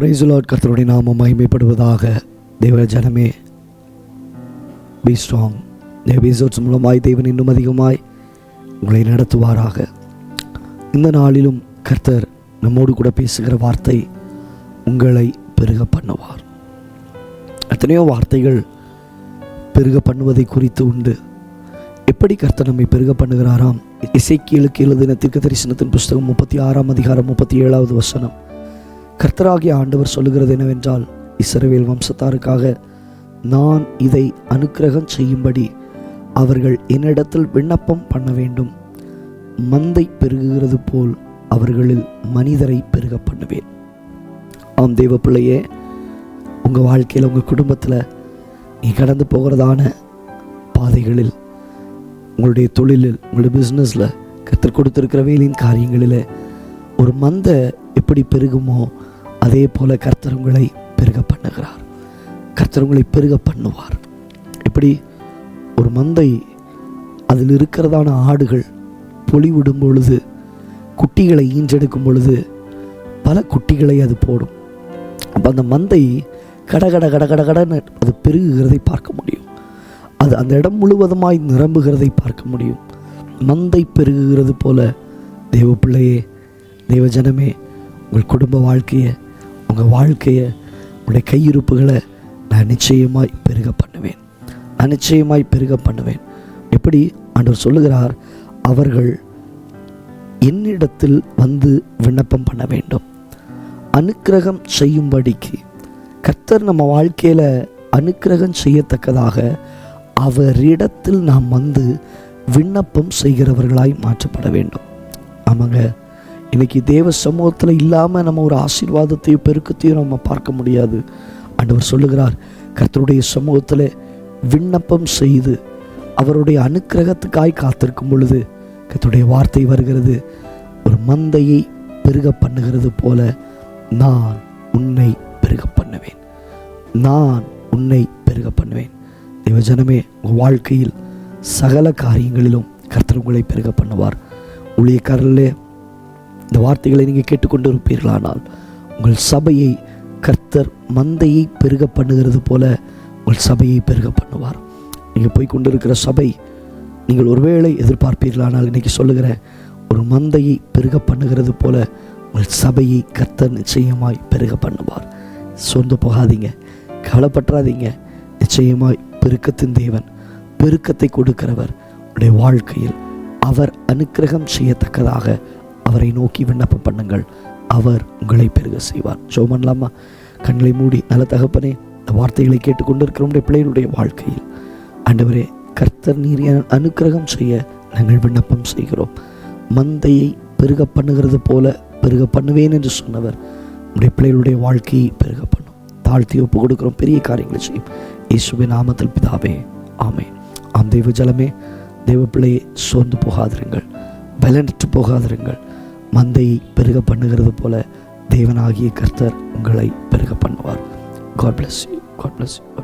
பிரைஸ்லாட் கர்த்தருடைய நாமம் மகிமைப்படுவதாக. தேவ ஜனமே பி ஸ்ட்ராங் எபிசோட்ஸ் மூலமாய் தேவன் இன்னும் அதிகமாய் உங்களை நடத்துவாராக. இந்த நாளிலும் கர்த்தர் நம்மோடு கூட பேசுகிற வார்த்தை உங்களை பெருக பண்ணுவார். எத்தனையோ வார்த்தைகள் பெருக பண்ணுவதை குறித்து உண்டு. எப்படி கர்த்தர் நம்மை பெருக பண்ணுகிறாராம்? இசைக்கீழுக்கு எழுதின தீர்க்க தரிசனத்தின் புஸ்தகம் முப்பத்தி ஆறாம் அதிகாரம் முப்பத்தி ஏழாவது வசனம். கர்த்தராகிய ஆண்டவர் சொல்லுகிறது என்னவென்றால் இஸ்ரவேல் வம்சத்தாருக்காக நான் இதை அனுக்கிரகம் செய்யும்படி அவர்கள் என்னிடத்தில் விண்ணப்பம் பண்ண வேண்டும். மந்தை பெருகுகிறது போல் அவர்களில் மனிதரை பெருக பண்ணுவேன். ஆம் தேவ பிள்ளையே உங்கள் வாழ்க்கையில் உங்கள் குடும்பத்தில் நீ கடந்து போகிறதான பாதைகளில் உங்களுடைய தொழிலில் உங்களுடைய பிஸ்னஸில் கற்றுக் கொடுத்துருக்கிற வேலையின் காரியங்களில் ஒரு மந்த எப்படி பெருகுமோ அதே போல கர்த்தர் உங்களை பெருக பண்ணுகிறார். கர்த்தர் உங்களை பெருக பண்ணுவார். எப்படி ஒரு மந்தை அதில் இருக்கிறதான ஆடுகள் பொலிவிடும் பொழுது குட்டிகளை ஈஞ்செடுக்கும் பொழுது பல குட்டிகளை அது போடும். அப்போ அந்த மந்தை கடகட கடகட கடன்னு அது பெருகுகிறதை பார்க்க முடியும். அது அந்த இடம் முழுவதுமாய் நிரம்புகிறதை பார்க்க முடியும். மந்தை பெருகுகிறது போல தேவ பிள்ளையே தேவ ஜனமே உங்கள் குடும்ப வாழ்க்கையை உங்கள் வாழ்க்கையை உங்களுடைய கையிருப்புகளை நான் நிச்சயமாய் பெருக பண்ணுவேன். நான் நிச்சயமாய் பெருக பண்ணுவேன். எப்படி ஆண்டவர் சொல்லுகிறார் அவர்கள் என்னிடத்தில் வந்து விண்ணப்பம் பண்ண வேண்டும். அனுக்கிரகம் செய்யும்படிக்கு. கர்த்தர் நம்ம வாழ்க்கையில் அனுக்கிரகம் செய்யத்தக்கதாக அவரிடத்தில் நாம் வந்து விண்ணப்பம் செய்கிறவர்களாய் மாற்றப்பட வேண்டும். ஆமாங்க. இன்றைக்கி தேவ சமூகத்தில் இல்லாமல் நம்ம ஒரு ஆசீர்வாதத்தையும் பெருக்கத்தையும் நம்ம பார்க்க முடியாது. ஆண்டவர் சொல்லுகிறார் கர்த்தருடைய சமூகத்தில் விண்ணப்பம் செய்து அவருடைய அனுக்கிரகத்துக்காய் காத்திருக்கும் பொழுது கர்த்தருடைய வார்த்தை வருகிறது ஒரு மந்தையை பெருக பண்ணுகிறது போல நான் உன்னை பெருக பண்ணுவேன். நான் உன்னை பெருக பண்ணுவேன். தேவஜனமே உங்கள் வாழ்க்கையில் சகல காரியங்களிலும் கர்த்தர் உங்களை பெருக பண்ணுவார். ஊழியக்காரர்களே இந்த வார்த்தைகளை நீங்கள் கேட்டுக்கொண்டு இருப்பீர்களானால் உங்கள் சபையை கர்த்தர் மந்தையை பெருக பண்ணுகிறது போல உங்கள் சபையை பெருக பண்ணுவார். நீங்கள் போய் கொண்டிருக்கிற சபை நீங்கள் ஒருவேளை எதிர்பார்ப்பீர்களானால் இன்னைக்கு சொல்லுகிறேன் ஒரு மந்தையை பெருக பண்ணுகிறது போல உங்கள் சபையை கர்த்தர் நிச்சயமாய் பெருக பண்ணுவார். சொந்து போகாதீங்க கவலைப்பற்றாதீங்க. நிச்சயமாய் பெருக்கத்தின் தேவன் பெருக்கத்தை கொடுக்கிறவர் உடைய வாழ்க்கையில். அவர் அனுக்கிரகம் செய்யத்தக்கதாக அவரை நோக்கி விண்ணப்பம் பண்ணுங்கள். அவர் உங்களை பெருக செய்வார். ஜோமன்லாமா கண்களை மூடி நல்ல தகப்பனே இந்த வார்த்தைகளை கேட்டுக்கொண்டிருக்கிற உடைய பிள்ளைகளுடைய வாழ்க்கையில். ஆண்டவரே கர்த்தர் நீர் அனுக்கிரகம் செய்ய நாங்கள் விண்ணப்பம் செய்கிறோம். மந்தையை பெருக பண்ணுகிறது போல பெருக பண்ணுவேன் என்று சொன்னவர் உடைய பிள்ளைகளுடைய வாழ்க்கையை பெருக பண்ணும். தாழ்த்தி ஒப்பு கொடுக்குறோம். பெரிய காரியங்களை செய்யும். இயேசுவின் நாமத்தில் பிதாவே ஆமே ஆம் தெய்வ ஜலமே தெய்வ பிள்ளையை சோர்ந்து போகாதிருங்கள். பலனற்று போகாதிருங்கள். மந்தையை பெருக பண்ணுகிறது போல தேவனாகிய கர்த்தர் உங்களை பெருக பண்ணுவார். God bless you God bless you God bless you